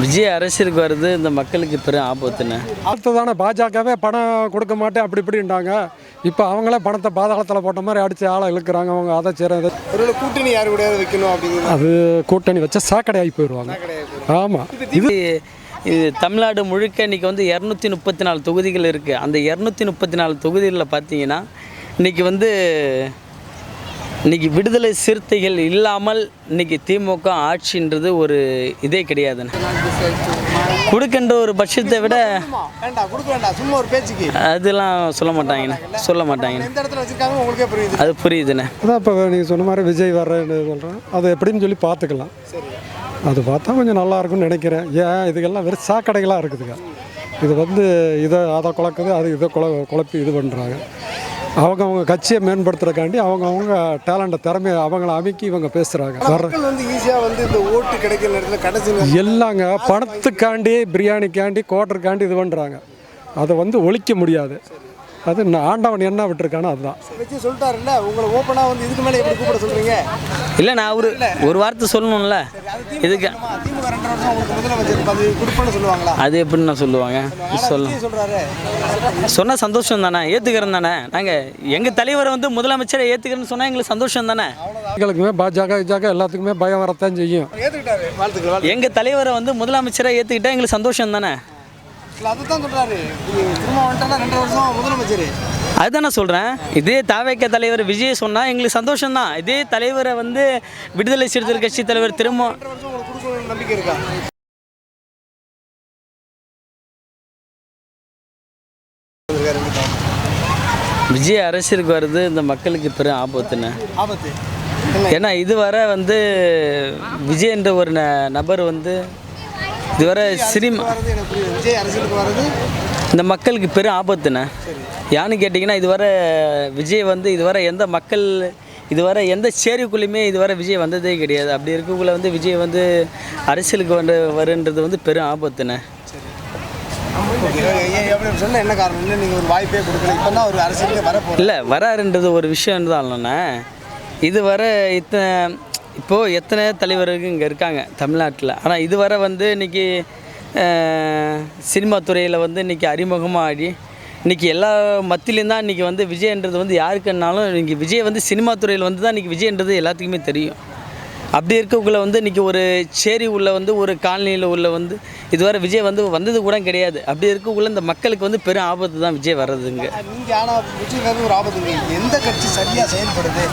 விஜய் அரசியலுக்கு வர்றது இந்த மக்களுக்கு பெரும் ஆபத்துண்ணே அடுத்ததானே பாஜகவே பணம் கொடுக்க மாட்டேன் அப்படி இப்படின்ட்டாங்க. இப்போ அவங்களே பணத்தை பாதாளத்தில் போட்ட மாதிரி அடித்து ஆளை இழுக்கிறாங்க அவங்க அதை செய்கிறது ஒருவேளை கூட்டணி யாரு கூட வைக்கணும் அப்படிங்கிறது? அது கூட்டணி வச்சா சாக்கடை ஆகி போயிடுவாங்க. ஆமாம் இது இது தமிழ்நாடு முழுக்க இன்றைக்கி வந்து இரநூத்தி முப்பத்தி நாலு தொகுதிகள் இருக்குது அந்த இரநூத்தி முப்பத்தி நாலு தொகுதிகளில் பார்த்தீங்கன்னா இன்றைக்கி வந்து இன்றைக்கி விடுதலை சிறுத்தைகள் இல்லாமல் இன்றைக்கி திமுக ஆட்சின்றது ஒரு இதே கிடையாதுண்ணே கொடுக்கின்ற ஒரு பட்சத்தை விட வேண்டாம் கொடுக்க வேண்டாம் சும்மா ஒரு பேச்சுக்கு. அதெல்லாம் சொல்ல மாட்டாங்கண்ணே சொல்ல மாட்டாங்கண்ணே எந்த இடத்துல வச்சிருக்காங்க உங்களுக்கே புரியுது. அது புரியுதுண்ணே. அதான் இப்போ நீங்கள் சொன்ன மாதிரி விஜய் வர்றேன்னு சொல்கிறேன் அது எப்படின்னு சொல்லி பார்த்துக்கலாம். அது பார்த்தா கொஞ்சம் நல்லா இருக்கும்னு நினைக்கிறேன். ஏன்? இதுக்கெல்லாம் வெறும் சாக்கடைகளாக இருக்குதுங்க. இது வந்து இதை அதை குழக்குது அது இதை குழ குழப்பி இது பண்ணுறாங்க அவங்க அவங்க கட்சியை மேம்படுத்துறதுக்காண்டி அவங்க அவங்க டேலண்ட்டை திறமையை அவங்கள அமைக்கி இவங்க மக்கள் வந்து ஈஸியா வந்து இந்த ஓட்டு கிடைக்கிற நேரத்துல கடைசி எல்லாங்க பணத்துக்காண்டி பிரியாணிக்காண்டி கோட்டருக்காண்டி இது பண்ணுறாங்க அதை வந்து ஒழிக்க முடியாது. அது நான் ஆண்டவன் என்ன விட்டுருக்கானோ அதுதான். வச்சு சொல்லிட்டாருல்ல உங்களை ஓப்பனா வந்து இதுக்கு மேல எப்படி கூப்பிட சொல்றீங்க? இல்லை நான் ஒரு ஒரு வார்த்தை சொல்லணும்ல. இதுக்கு திமுக ரெண்டு வருஷம் உங்களுக்கு முதலமைச்சர் பதவி கொடுப்பேன்னு சொல்லுவாங்களா? அது எப்படின்னு நான் சொல்லுவாங்க. சொல்ல சொல்றாரு? சொன்னால் சந்தோஷம் தானே ஏற்றுக்கிறோம் தானே. நாங்கள் எங்கள் தலைவரை வந்து முதலமைச்சரை ஏற்றுக்கிறேன்னு சொன்னால் எங்களுக்கு சந்தோஷம் தானே. எங்களுக்குமே பாஜக இஜாக எல்லாத்துக்குமே பயம் வரத்தான் செய்யும். எங்கள் தலைவரை வந்து முதலமைச்சரை ஏற்றுக்கிட்டா எங்களுக்கு சந்தோஷம் தானே. இல்ல, அதுதான் சொல்றாரு. இது திரும்ப வந்துட்டானா ரெண்டு வருஷம் முதலமைச்சர். அதுதான் நான் சொல்கிறேன் இதே தாவேக்க தலைவர் விஜய் சொன்னால் எங்களுக்கு சந்தோஷம் தான் இதே தலைவரை வந்து விடுதலை சிறுத்தைகள் கட்சி தலைவர் திரும்ப நம்பிக்கை இருக்கா? விஜய் அரசியலுக்கு வர்றது இந்த மக்களுக்கு பெரும் ஆபத்துண்ணே ஆபத்து. ஏன்னா இதுவரை வந்து விஜய் என்ற ஒரு நபர் வந்து இதுவரை சினிமா விஜய் அரசியலுக்கு வர்றது இந்த மக்களுக்கு பெரும் ஆபத்துண்ணே. யான்னு கேட்டிங்கன்னா இதுவரை விஜய் வந்து இதுவரை எந்த மக்கள் இதுவரை எந்த சேரிக்குள்ளேயுமே இதுவரை விஜய் வந்ததே கிடையாது. அப்படி இருக்கக்குள்ளே வந்து விஜய் வந்து அரசியலுக்கு வந்து வருன்றது வந்து பெரும் ஆபத்துண்ணே. எப்படி என்ன காரணம் இல்லை நீங்கள் ஒரு வாய்ப்பே கொடுக்கல இப்போ தான் ஒரு அரசியலுக்கு வர இல்லை வராருன்றது ஒரு விஷயம் தான் இல்லைண்ணே. இதுவரை இத்தனை இப்போது எத்தனை தலைவர்கள் இங்கே இருக்காங்க தமிழ்நாட்டில். ஆனால் இதுவரை வந்து இன்றைக்கி சினிமா துறையில் வந்து இன்றைக்கி அறிமுகமாக ஆடி இன்றைக்கி எல்லா மத்தியிலையும் தான் இன்றைக்கி வந்து விஜயன்றது வந்து யாருக்குன்னாலும் இன்றைக்கி விஜய் வந்து சினிமா துறையில் வந்து தான் இன்றைக்கி விஜயன்றது எல்லாத்துக்குமே தெரியும். அப்படி இருக்கக்குள்ள வந்து இன்றைக்கி ஒரு சேரி உள்ள வந்து ஒரு காலனியில் உள்ள வந்து இதுவரை விஜய் வந்து வந்தது கூட கிடையாது. அப்படி இருக்கக்குள்ள இந்த மக்களுக்கு வந்து பெரும் ஆபத்து தான் விஜய் வர்றதுங்க. நீங்கள் ஆனால் விஜய் ஒரு ஆபத்து எந்த கட்சி சரியாக செயல்படுது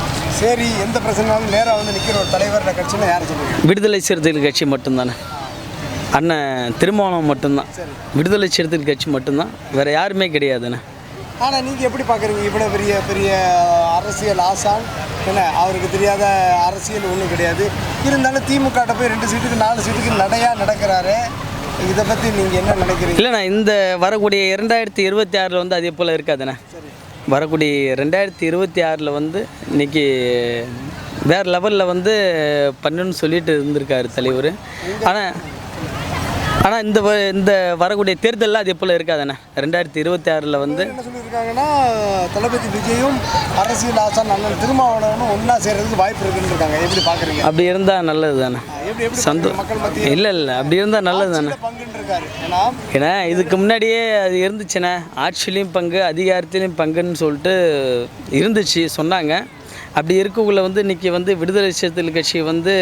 சரி எந்த பிரச்சனைனாலும் நேராக வந்து நிற்கிற ஒரு தலைவர் கட்சின்னு யாரை சொல்லுவீங்க விடுதலை சிறுத்தைகள் கட்சி மட்டும்தானே? அண்ணன் திருமணம் மட்டும்தான். விடுதலை சிறுத்தைகள் கட்சி மட்டும்தான். வேறு யாருமே கிடையாதுண்ணே. ஆனால் நீங்கள் எப்படி பார்க்குறீங்க இவ்வளோ பெரிய பெரிய அரசியல் ஆசான் என்ன அவருக்கு தெரியாத அரசியல் ஒன்றும் கிடையாது. இருந்தாலும் திமுக போய் ரெண்டு சீட்டுக்கு நாலு சீட்டுக்கு நடையாக நடக்கிறாரு. இதை பற்றி நீங்கள் என்ன நினைக்கிறீங்க? இல்லைண்ணா இந்த வரக்கூடிய இரண்டாயிரத்தி இருபத்தி ஆறில் வந்து அதே போல் இருக்காதுண்ணே. வரக்கூடிய ரெண்டாயிரத்தி இருபத்தி ஆறில் வந்து இன்னைக்கு வேறு லெவலில் வந்து பண்ணுன்னு சொல்லிட்டு இருந்திருக்காரு தலைவர். ஆனால் ஆனால் இந்த இந்த வரக்கூடிய தேர்தலில் அதே போல் இருக்காதுண்ணே. ரெண்டாயிரத்தி இருபத்தி ஆறில் வந்து என்ன சொல்லியிருக்காங்கன்னா தளபதி விஜயும் அரசியல் ஆசான் அண்ணன் திருமாவளவனும் ஒன்றா சேர்றதுக்கு வாய்ப்பு இருக்குன்னு இருக்காங்க எப்படி பார்க்குறீங்க அப்படி இருந்தால் நல்லது தானே சந்தோ இல்லை இல்லை அப்படி இருந்தால் நல்லது தானே ஏன்னா இதுக்கு முன்னாடியே அது இருந்துச்சுண்ணே. ஆட்சியிலையும் பங்கு அதிகாரத்திலையும் பங்குன்னு சொல்லிட்டு இருந்துச்சு சொன்னாங்க. அப்படி இருக்கக்குள்ள வந்து இன்றைக்கி வந்து விடுதலை சிறுத்தைகள் கட்சி வந்து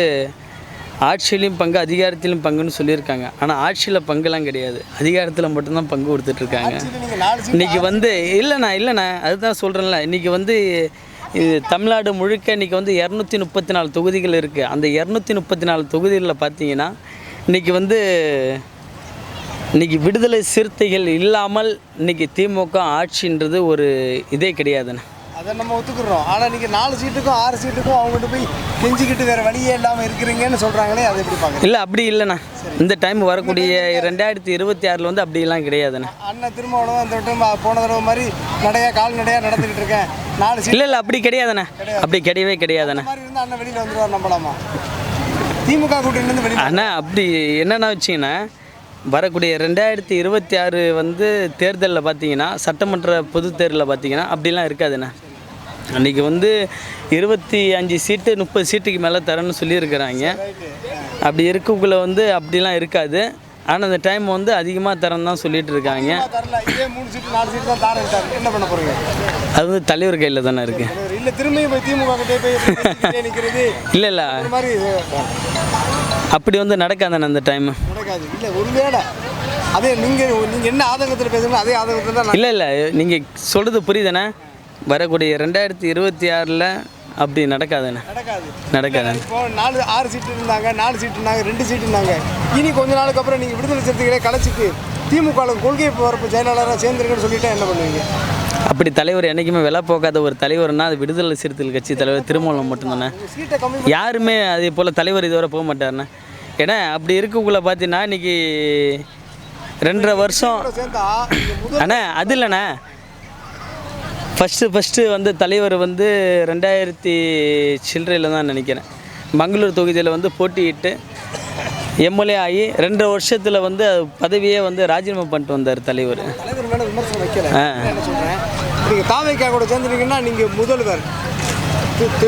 ஆட்சியிலையும் பங்கு அதிகாரத்திலும் பங்குன்னு சொல்லியிருக்காங்க. ஆனால் ஆட்சியில் பங்குலாம் கிடையாது. அதிகாரத்தில் மட்டும்தான் பங்கு கொடுத்துட்ருக்காங்க. இன்றைக்கி வந்து இல்லைண்ணா இல்லைண்ணா அதுதான் சொல்கிறேன்ல இன்றைக்கி வந்து இது தமிழ்நாடு முழுக்க இன்றைக்கி வந்து இரநூத்தி முப்பத்தி நாலு தொகுதிகள் இருக்குது அந்த இரநூத்தி முப்பத்தி நாலு தொகுதிகளில் பார்த்தீங்கன்னா இன்றைக்கி வந்து இன்றைக்கி விடுதலை சிறுத்தைகள் இல்லாமல் இன்றைக்கி திமுக ஆட்சின்றது ஒரு இதே கிடையாதுண்ணே. அதை நம்ம ஒத்துக்கிறோம். ஆனால் நீங்கள் நாலு சீட்டுக்கும் ஆறு சீட்டுக்கும் அவங்ககிட்ட போய் கெஞ்சிக்கிட்டு வேறு வழியே இல்லாமல் இருக்கிறீங்கன்னு சொல்கிறாங்களே அதை எப்படி பார்க்குறீங்க? இல்லை அப்படி இல்லைண்ணா. இந்த டைம் வரக்கூடிய ரெண்டாயிரத்தி இருபத்தி ஆறில் வந்து அப்படிலாம் கிடையாதுண்ணே. அண்ணன் திருமாவளவன் அந்த வட்டம் போன தடவை மாதிரி நடையாக கால் நடையாக நடந்துக்கிட்டு இருக்கேன். நாலு சீட் இல்லை இல்லை அப்படி கிடையாதுண்ணே. அப்படி கிடையவே கிடையாதுண்ணே. மாதிரி இருந்தால் அண்ணன் வெளியில் வந்துடுவார் நம்பலாமா? திமுக கூட்டணிலேருந்து வெளியில் அண்ணா அப்படி என்னென்னா வச்சிங்கன்னா வரக்கூடிய ரெண்டாயிரத்தி இருபத்தி ஆறு வந்து தேர்தலில் பார்த்தீங்கன்னா சட்டமன்ற பொது தேர்தலில் பார்த்தீங்கன்னா அப்படிலாம் இருக்காதுண்ணே. அன்றைக்கி வந்து இருபத்தி அஞ்சு சீட்டு முப்பது சீட்டுக்கு மேலே தரேன்னு சொல்லியிருக்கிறாங்க. அப்படி இருக்கக்குள்ள வந்து அப்படிலாம் இருக்காது. ஆனால் அந்த டைம் வந்து அதிகமாக தரேன்னு தான் சொல்லிட்டு இருக்காங்க அது வந்து தலைவர் கையில் தானே இருக்கு. இல்ல திரும்பியும் போய் திமுக இல்லை இல்லை. அப்படி வந்து நடக்காதானே அந்த டைம் நடக்காது. இல்ல ஒருவேளை அதே நீங்க நீங்க என்ன ஆதங்கத்தில் பேசுறீங்களோ அதே ஆதங்கத்தில் தான் இல்லை இல்லை. நீங்கள் சொல்கிறது புரியுதானே வரக்கூடிய ரெண்டாயிரத்தி இருபத்தி ஆறில் அப்படி நடக்காதானே நடக்காது. இப்போ நாலு ஆறு சீட்டு இருந்தாங்க நாலு சீட்டு இருந்தாங்க ரெண்டு சீட்டு இருந்தாங்க. இனி கொஞ்ச நாளுக்கு அப்புறம் நீங்கள் விடுதலை சிறுத்தைகளே கலைச்சிட்டு திமுக கொள்கை போகிறப்ப ஜெயலலிதா சேர்ந்துருக்குன்னு சொல்லிட்டா என்ன பண்ணுவீங்க? அப்படி தலைவர் என்றைக்குமே விலை போகாத ஒரு தலைவர்னா அது விடுதலை சிறுத்தைகள் கட்சி தலைவர் திருமாவளவன் மட்டும்தானே. யாருமே அதே போல் தலைவர் இதுவரை போக மாட்டாருண்ணே. ஏன்னா அப்படி இருக்கக்குள்ள பார்த்தீங்கன்னா இன்னைக்கு ரெண்டரை வருஷம் அண்ணா அது இல்லைண்ணே. ஃபஸ்ட்டு ஃபஸ்ட்டு வந்து தலைவர் வந்து ரெண்டாயிரத்தி சில்லறையில் தான் நினைக்கிறேன். மங்களூர் தொகுதியில் வந்து போட்டியிட்டு எம்எல்ஏ ஆகி ரெண்டு வருஷத்தில் வந்து பதவியே வந்து ராஜினாமா பண்ணிட்டு வந்தார் தலைவர். தலைவர் மேலே விமர்சனம் வைக்கல. ஆ. நீங்கள் தாவைக்கா கூட சேர்ந்துட்டீங்கன்னா நீங்கள் முதல்வர். தி-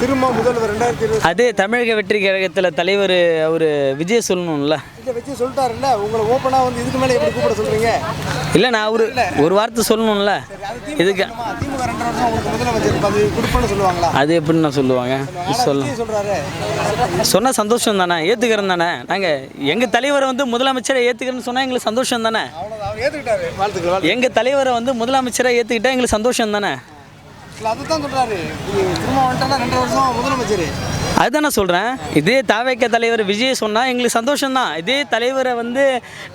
திருமா முதல்வர் ரெண்டாயிரத்தி இருபது அதே தமிழக வெற்றி கழகத்தில் தலைவர் அவர் விஜய் சொல்லணும்ல. வச்சு சொல்லிட்டாருல்ல. உங்களை ஓப்பனாக வந்து இதுக்கு மேலே எப்படி கூப்பிட சொல்கிறீங்க இல்லை நான் அவர் ஒரு வார்த்தை சொல்லணும்ல. இதுக்கு அது எப்படின்னு நான் சொல்லுவாங்க? சொல்ல. சொன்னால் சந்தோஷம் தானே ஏற்றுக்கிறேன் தானே நாங்கள் எங்கள் தலைவரை வந்து முதலமைச்சரை ஏற்றுக்கிறேன்னு சொன்னால் எங்களுக்கு சந்தோஷம் தானே எங்கள் தலைவரை வந்து முதலமைச்சரை ஏற்றுக்கிட்டா எங்களுக்கு சந்தோஷம் தானே அதுதான் சொல்கிறாரு திரும்ப வந்துட்டா ரெண்டு வருஷம் முதலமைச்சர் அதுதான் சொல்கிறேன் இதே தாவேக்க தலைவர் விஜய் சொன்னால் எங்களுக்கு சந்தோஷம் தான் இதே தலைவரை வந்து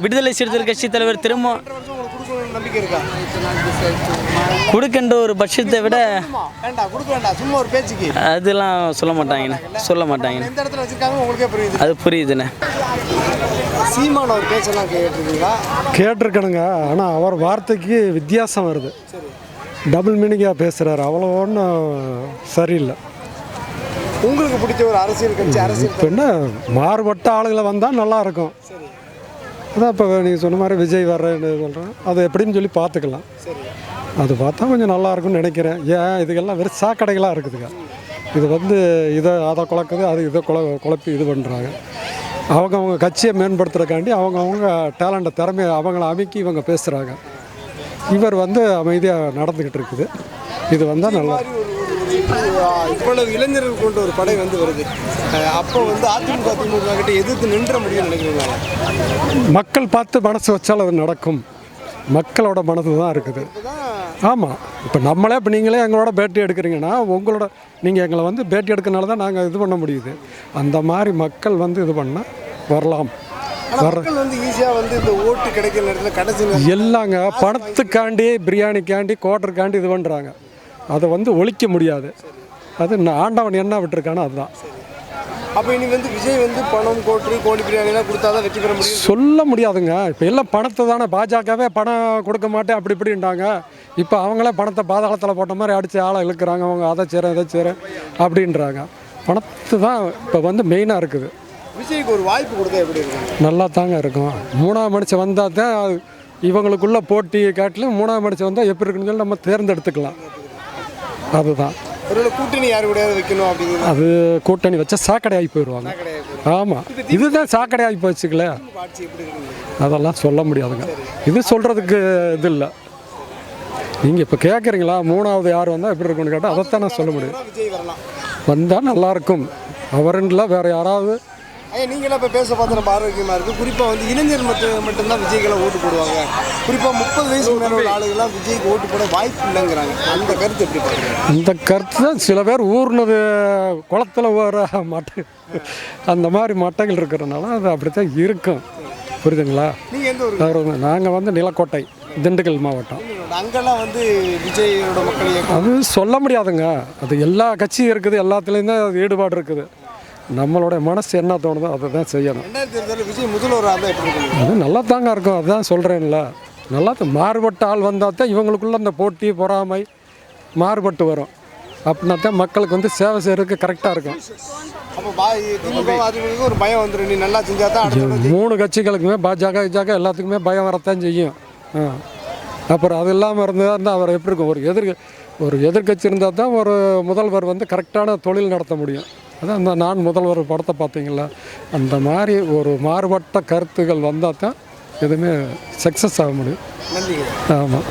விடுதலை சிறுத்தைகள் கட்சி தலைவர் திரும்ப கொடுக்கணும்னு நம்பிக்கை இருக்கா? கொடுக்கின்ற ஒரு பட்சத்தை விட வேண்டாம் கொடுக்க வேண்டாம். சும்மா ஒரு பேச்சுக்கு. அதெல்லாம் சொல்ல மாட்டாங்கண்ணே. சொல்ல மாட்டாங்கண்ணே. எந்த இடத்துல வச்சிருக்காங்க உங்களுக்கே புரியுது. அது புரியுதுண்ணே. சீமான ஒரு பேச்செல்லாம் கேட்டிருக்கீங்களா? கேட்டிருக்கணுங்க. ஆனால் அவர் வார்த்தைக்கு வித்தியாசம் வருது. டபுள் மீனிங்காக பேசுகிறாரு அவ்வளோ ஒன்றும் சரியில்லை. உங்களுக்கு பிடிச்ச ஒரு அரசியல் கட்சி அரசியல் இப்போ என்ன? மாறுபட்ட ஆளுகளை வந்தால் நல்லா இருக்கும். சரி. அதான் இப்போ நீங்கள் சொன்ன மாதிரி விஜய் வர்றேன்னு சொல்கிறேன் அது எப்படின்னு சொல்லி பார்த்துக்கலாம். அது பார்த்தா கொஞ்சம் நல்லாயிருக்குன்னு நினைக்கிறேன். ஏன்? இதுக்கெல்லாம் வெறும் சாக்கடைகளாக இருக்குதுங்க. இது வந்து இதை அதை குழக்குது அது இதை குழ குழப்பி இது பண்ணுறாங்க அவங்கவுங்க கட்சியை மேம்படுத்துறதுக்காண்டி அவங்கவுங்க டேலண்ட்டை திறமையை அவங்கள அமைக்கி இவங்க பேசுகிறாங்க இவர் வந்து அமைதியாக நடந்துக்கிட்டு இருக்குது. இது வந்தால் நல்லா இவ்வளவு இளைஞர்கள் கொண்ட ஒரு படை வந்து வருது. அப்போ வந்து அதிமுக திமுக கிட்ட எதிர்த்து நின்ற முடியும்னு நினைக்கிறீங்களா? மக்கள் பார்த்து மனசு வச்சால் அது நடக்கும். மக்களோட மனது தான் இருக்குது. ஆமாம் இப்போ நம்மளே இப்போ நீங்களே எங்களோட பேட்டி எடுக்கிறீங்கன்னா உங்களோட நீங்கள் எங்களை வந்து பேட்டி எடுக்கனால தான் நாங்கள் இது பண்ண முடியுது. அந்த மாதிரி மக்கள் வந்து இது பண்ணால் வரலாம். மக்கள் வந்து ஈஸியாக வந்து இந்த ஓட்டு கிடைக்கிற நேரத்தில் கடைசி எல்லாங்க பணத்துக்காண்டி பிரியாணிக்காண்டி கோட்டருக்காண்டி இது பண்ணுறாங்க அதை வந்து ஒழிக்க முடியாது. அது ஆண்டவன் என்ன விட்டுருக்கானோ அதுதான். அப்போ இனி வந்து விஜய் வந்து பணம் கோட்டு கோழி பிரியாணிலாம் கொடுத்தா தான் வெற்றி பெற முடியும்? சொல்ல முடியாதுங்க. இப்போ எல்லாம் பணத்தை தானே பாஜகவே பணம் கொடுக்க மாட்டேன் அப்படி இப்படின்ட்டாங்க. இப்போ அவங்களே பணத்தை பாதாளத்தில் போட்ட மாதிரி அடித்து ஆளை இழுக்கிறாங்க. அவங்க அதை செய்கிறேன் இதை செய்கிறேன் அப்படின்றாங்க. பணத்து தான் இப்போ வந்து மெயினாக இருக்குது. விஜய்க்கு ஒரு வாய்ப்பு கொடுத்தா எப்படி இருக்கும்? நல்லா தாங்க இருக்கும். மூணாம் மனுஷன் வந்தால் தான் இவங்களுக்குள்ள போட்டி காட்டிலும் மூணாம் மனுஷன் வந்தால் எப்படி இருக்குன்னு சொல்லி நம்ம தேர்ந்தெடுத்துக்கலாம். அதுதான். கூட்டணி யாரு வைக்கணும் அப்படிங்கிறது அது கூட்டணி வச்சா சாக்கடை ஆகி போயிடுவாங்க ஆமாம் இதுதான் சாக்கடை ஆகி போச்சுங்களே அதெல்லாம் சொல்ல முடியாதுங்க. இது சொல்கிறதுக்கு இது இல்லை. நீங்கள் இப்போ கேட்குறீங்களா மூணாவது யார் வந்தால் எப்படி இருக்குன்னு கேட்டால் அதைத்தான் நான் சொல்ல முடியும். வந்தால் நல்லாயிருக்கும் அவருன்ல வேறு யாராவது ஐயா நீங்களாம் இப்போ பேச பார்த்து ஆரோக்கியமாக இருக்குது குறிப்பாக வந்து இளைஞர் மட்டும் மட்டும்தான் விஜய்க்கெல்லாம் ஓட்டு போடுவாங்க. குறிப்பாக முப்பது வயசு மேலே உள்ள ஆளுகள்லாம் விஜய்க்கு ஓட்டு போட வாய்ப்பு இல்லைங்கிறாங்க. அந்த கருத்து எப்படி பார்க்குறீங்க? இந்த கருத்து தான் சில பேர் ஊர்னது குளத்துல வர மட்டை அந்த மாதிரி மட்டைகள் இருக்கிறனால அது அப்படித்தான் இருக்கும். புரியுதுங்களா? நீங்கள் வந்து நிலக்கோட்டை திண்டுக்கல் மாவட்டம். அங்கெல்லாம் வந்து விஜயோட மக்கள் அது சொல்ல முடியாதுங்க. அது எல்லா கட்சியும் இருக்குது எல்லாத்துலேயும் தான் ஈடுபாடு இருக்குது. நம்மளுடைய மனசு என்ன தோணுதோ அதை தான் செய்யணும். அது நல்லா தாங்க இருக்கும் அதுதான் சொல்கிறேன்ல நல்லா தான் மாறுபட்ட ஆள் வந்தால் தான் இவங்களுக்குள்ள அந்த போட்டி பொறாமை மாறுபட்டு வரும். அப்படின்னா தான் மக்களுக்கு வந்து சேவை செய்கிறதுக்கு கரெக்டாக இருக்கும். ஒரு பயம் வந்துடும் நீ நல்லா செஞ்சா தான் மூணு கட்சிகளுக்குமே பாஜக இஜக எல்லாத்துக்குமே பயம் வரத்தான் செய்யும். அப்புறம் அது இல்லாமல் இருந்தால் இருந்தால் அவர் எப்படி இருக்கும்? ஒரு எதிர் ஒரு எதிர்க்கட்சி இருந்தால் தான் ஒரு முதல்வர் வந்து கரெக்டான தொழில் நடத்த முடியும். அதான் அந்த நான் முதல்வர் படத்தை பார்த்தீங்களா? அந்த மாதிரி ஒரு மாறுபட்ட கருத்துகள் வந்தால் தான் எதுவுமே சக்ஸஸ் ஆக முடியும். நன்றி ஆமாம்